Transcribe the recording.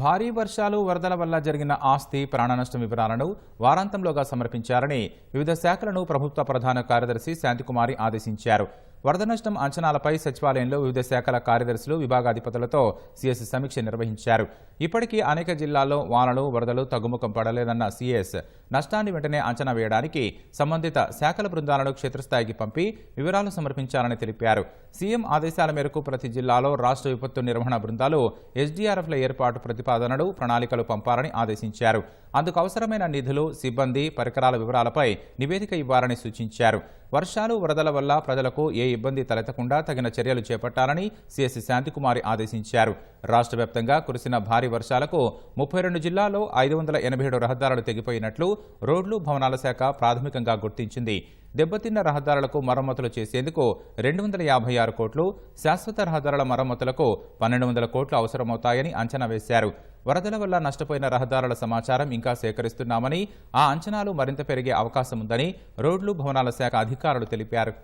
భారీ వర్షాలు వరదల వల్ల జరిగిన ఆస్తి ప్రాణనష్టం వివరాలను వారాంతంలోగా సమర్పించాలని వివిధ శాఖలను ప్రభుత్వ ప్రధాన కార్యదర్శి శాంతికుమారి ఆదేశించారు. వరద నష్టం అంచనాలపై సచివాలయంలో వివిధ శాఖల కార్యదర్శులు విభాగాధిపతులతో సీఎస్ సమీక్ష నిర్వహించారు. ఇప్పటికీ అనేక జిల్లాల్లో వానలు వరదలు తగ్గుముఖం పడలేదన్న సీఎస్ నష్టాన్ని వెంటనే అంచనా వేయడానికి సంబంధిత శాఖల బృందాలను క్షేత్రస్థాయికి పంపి వివరాలు సమర్పించాలని తెలిపారు. సీఎం ఆదేశాల మేరకు ప్రతి జిల్లాలో రాష్ట్ర విపత్తు నిర్వహణ బృందాలు ఎస్డీఆర్ఎఫ్ల ఏర్పాటు ప్రతిపాదనలు ప్రణాళికలు పంపాలని ఆదేశించారు. అందుకు అవసరమైన నిధులు సిబ్బంది పరికరాల వివరాలపై నివేదిక ఇవ్వాలని సూచించారు. వర్షాలు వరదల వల్ల ప్రజలకు ఏ ఇబ్బంది తలెత్తకుండా తగిన చర్యలు చేపట్టాలని సిఎస్ శాంతికుమారి ఆదేశించారు. రాష్ట్ర వ్యాప్తంగా కురిసిన భారీ వర్షాలకు ముప్పై రెండు జిల్లాల్లో ఐదు వందల ఎనభై ఏడు రహదారులు తెగిపోయినట్లు రోడ్లు భవనాల శాఖ ప్రాథమికంగా గుర్తించింది. దెబ్బతిన్న రహదారులకు మరమ్మతులు చేసేందుకు రెండు వందల యాభై ఆరు కోట్లు శాశ్వత రహదారుల మరమ్మతులకు పన్నెండు వందల కోట్లు అవసరమవుతాయని అంచనా వేశారు. వరదల వల్ల నష్టపోయిన రహదారుల సమాచారం ఇంకా సేకరిస్తున్నామని ఆ అంచనాలు మరింత పెరిగే అవకాశం ఉందని రోడ్లు భవనాల శాఖ అధికారులు తెలిపారు.